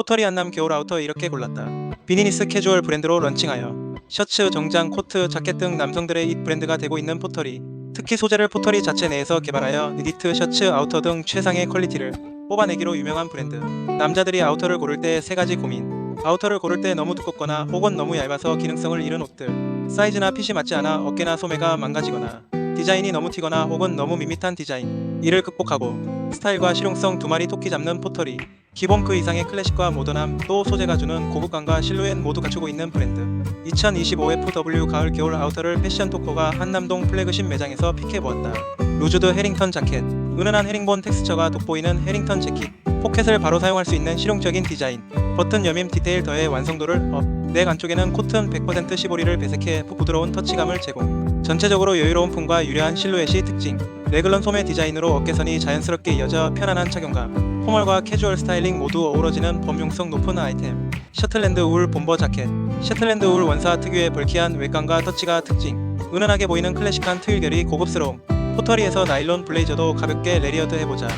포털이 한남 겨울 아우터 이렇게 골랐다. 비니니스 캐주얼 브랜드로 런칭하여 셔츠, 정장, 코트, 자켓 등 남성들의 잇 브랜드가 되고 있는 포털이 특히 소재를 포털이 자체 내에서 개발하여 니트, 셔츠, 아우터 등 최상의 퀄리티를 뽑아내기로 유명한 브랜드. 남자들이 아우터를 고를 때 세 가지 고민. 아우터를 고를 때 너무 두껍거나 혹은 너무 얇아서 기능성을 잃은 옷들. 사이즈나 핏이 맞지 않아 어깨나 소매가 망가지거나 디자인이 너무 튀거나 혹은 너무 밋밋한 디자인. 이를 극복하고 스타일과 실용성 두 마리 토끼 잡는 포털이 기본 그 이상의 클래식과 모던함 또 소재가 주는 고급감과 실루엣 모두 갖추고 있는 브랜드 2025FW 가을 겨울 아우터를 패션 토커가 한남동 플래그십 매장에서 픽해보았다 루즈드 헤링턴 자켓 은은한 헤링본 텍스처가 돋보이는 헤링턴 재킷 포켓을 바로 사용할 수 있는 실용적인 디자인 버튼 여밈 디테일 더해 완성도를 업. 넥 안쪽에는 코튼 100% 시보리를 배색해 부드러운 터치감을 제공. 전체적으로 여유로운 품과 유려한 실루엣이 특징. 레글런 소매 디자인으로 어깨선이 자연스럽게 이어져 편안한 착용감. 포멀과 캐주얼 스타일링 모두 어우러지는 범용성 높은 아이템. 셔틀랜드 울 bomber 자켓. 셔틀랜드 울 원사 특유의 벌키한 외관과 터치가 특징. 은은하게 보이는 클래식한 트윌 결이 고급스러움. 포터리에서 나일론 블레이저도 가볍게 레리어드 해보자.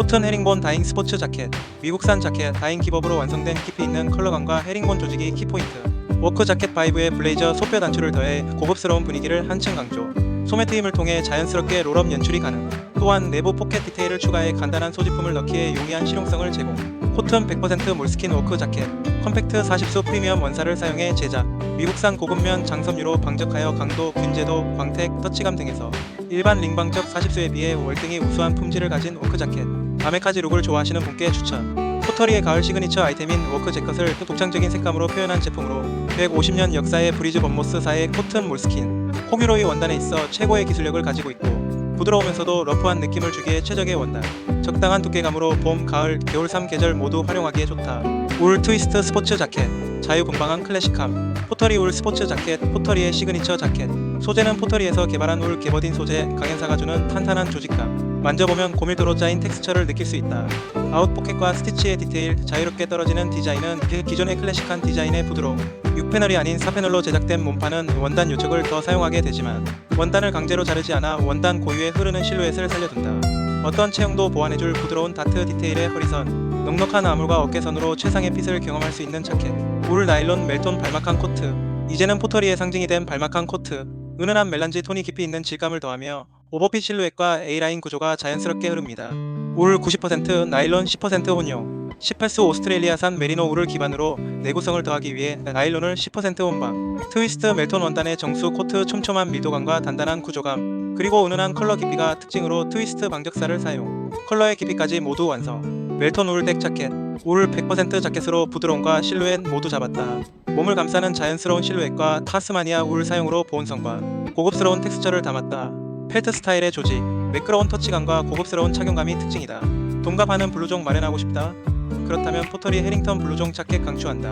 코튼 헤링본 다잉 스포츠 자켓 미국산 자켓 다잉 기법으로 완성된 깊이 있는 컬러감과 헤링본 조직이 키포인트. 워크 자켓 바이브에 블레이저 소뼈 단추를 더해 고급스러운 분위기를 한층 강조. 소매 트임을 통해 자연스럽게 롤업 연출이 가능. 또한 내부 포켓 디테일을 추가해 간단한 소지품을 넣기에 용이한 실용성을 제공. 코튼 100% 몰스킨 워크 자켓 컴팩트 40수 프리미엄 원사를 사용해 제작. 미국산 고급면 장섬유로 방적하여 강도, 균제도, 광택, 터치감 등에서 일반 링방적 40수에 비해 월등히 우수한 품질을 가진 워크 자켓 아메카지 룩을 좋아하시는 분께 추천. 포터리의 가을 시그니처 아이템인 워크 재킷을 독창적인 색감으로 표현한 제품으로 150년 역사의 브리즈 범모스사의 코튼 몰스킨. 호규로이 원단에 있어 최고의 기술력을 가지고 있고 부드러우면서도 러프한 느낌을 주기에 최적의 원단. 적당한 두께감으로 봄, 가을, 겨울 3계절 모두 활용하기에 좋다. 울 트위스트 스포츠 자켓. 자유분방한 클래식함. 포터리 울 스포츠 자켓 포터리의 시그니처 자켓 소재는 포터리에서 개발한 울 개버딘 소재 강연사가 주는 탄탄한 조직감. 만져보면 고밀도로 짜인 텍스처를 느낄 수 있다. 아웃 포켓과 스티치의 디테일 자유롭게 떨어지는 디자인은 그 기존의 클래식한 디자인의 부드러움. 6패널이 아닌 4패널로 제작된 몸판은 원단 요척을 더 사용하게 되지만 원단을 강제로 자르지 않아 원단 고유의 흐르는 실루엣을 살려둔다. 어떤 체형도 보완해줄 부드러운 다트 디테일의 허리선 넉넉한 아물과 어깨선으로 최상의 핏을 경험할 수 있는 자켓. 울 나일론 멜톤 발막한 코트. 이제는 포터리의 상징이 된 발막한 코트 은은한 멜란지 톤이 깊이 있는 질감을 더하며 오버핏 실루엣과 A라인 구조가 자연스럽게 흐릅니다. 울 90% 나일론 10% 혼용 18수 오스트레일리아산 메리노 울을 기반으로 내구성을 더하기 위해 나일론을 10% 혼방 트위스트 멜톤 원단의 정수 코트 촘촘한 밀도감과 단단한 구조감 그리고 은은한 컬러 깊이가 특징으로 트위스트 방적사를 사용 컬러의 깊이까지 모두 완성 멜톤 울덱 자켓 울 100% 자켓으로 부드러움과 실루엣 모두 잡았다 몸을 감싸는 자연스러운 실루엣과 타스마니아 울 사용으로 보온성과 고급스러운 텍스처를 담았다 펠트 스타일의 조직, 매끄러운 터치감과 고급스러운 착용감이 특징이다. 동갑하는 블루종 마련하고 싶다? 그렇다면 포터리 해링턴 블루종 자켓 강추한다.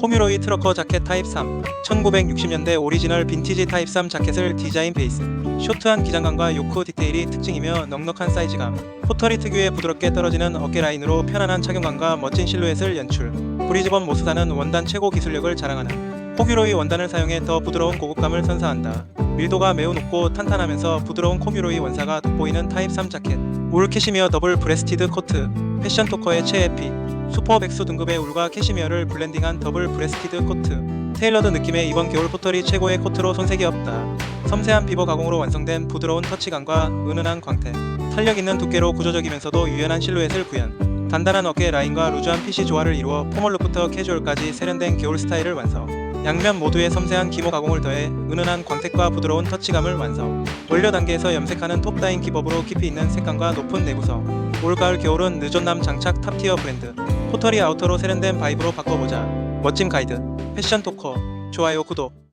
호뮤로이 트러커 자켓 타입 3 1960년대 오리지널 빈티지 타입 3 자켓을 디자인 베이스. 쇼트한 기장감과 요크 디테일이 특징이며 넉넉한 사이즈감. 포터리 특유의 부드럽게 떨어지는 어깨 라인으로 편안한 착용감과 멋진 실루엣을 연출. 브리즈번 모스사는 원단 최고 기술력을 자랑하는. 호규로이 원단을 사용해 더 부드러운 고급감을 선사한다. 밀도가 매우 높고 탄탄하면서 부드러운 코뮤로이 원사가 돋보이는 타입 3 자켓. 울 캐시미어 더블 브레스티드 코트. 패션 토커의 최애 핏 슈퍼 백수 등급의 울과 캐시미어를 블렌딩한 더블 브레스티드 코트. 테일러드 느낌의 이번 겨울 포털이 최고의 코트로 손색이 없다. 섬세한 비버 가공으로 완성된 부드러운 터치감과 은은한 광택. 탄력 있는 두께로 구조적이면서도 유연한 실루엣을 구현. 단단한 어깨 라인과 루즈한 핏이 조화를 이루어 포멀룩부터 캐주얼까지 세련된 겨울 스타일을 완성 양면 모두에 섬세한 기모 가공을 더해 은은한 광택과 부드러운 터치감을 완성. 원료 단계에서 염색하는 톱다인 기법으로 깊이 있는 색감과 높은 내구성. 올가을 겨울은 늦온남 장착 탑티어 브랜드. 포터리 아우터로 세련된 바이브로 바꿔보자. 멋진 가이드. 패션 토커. 좋아요 구독.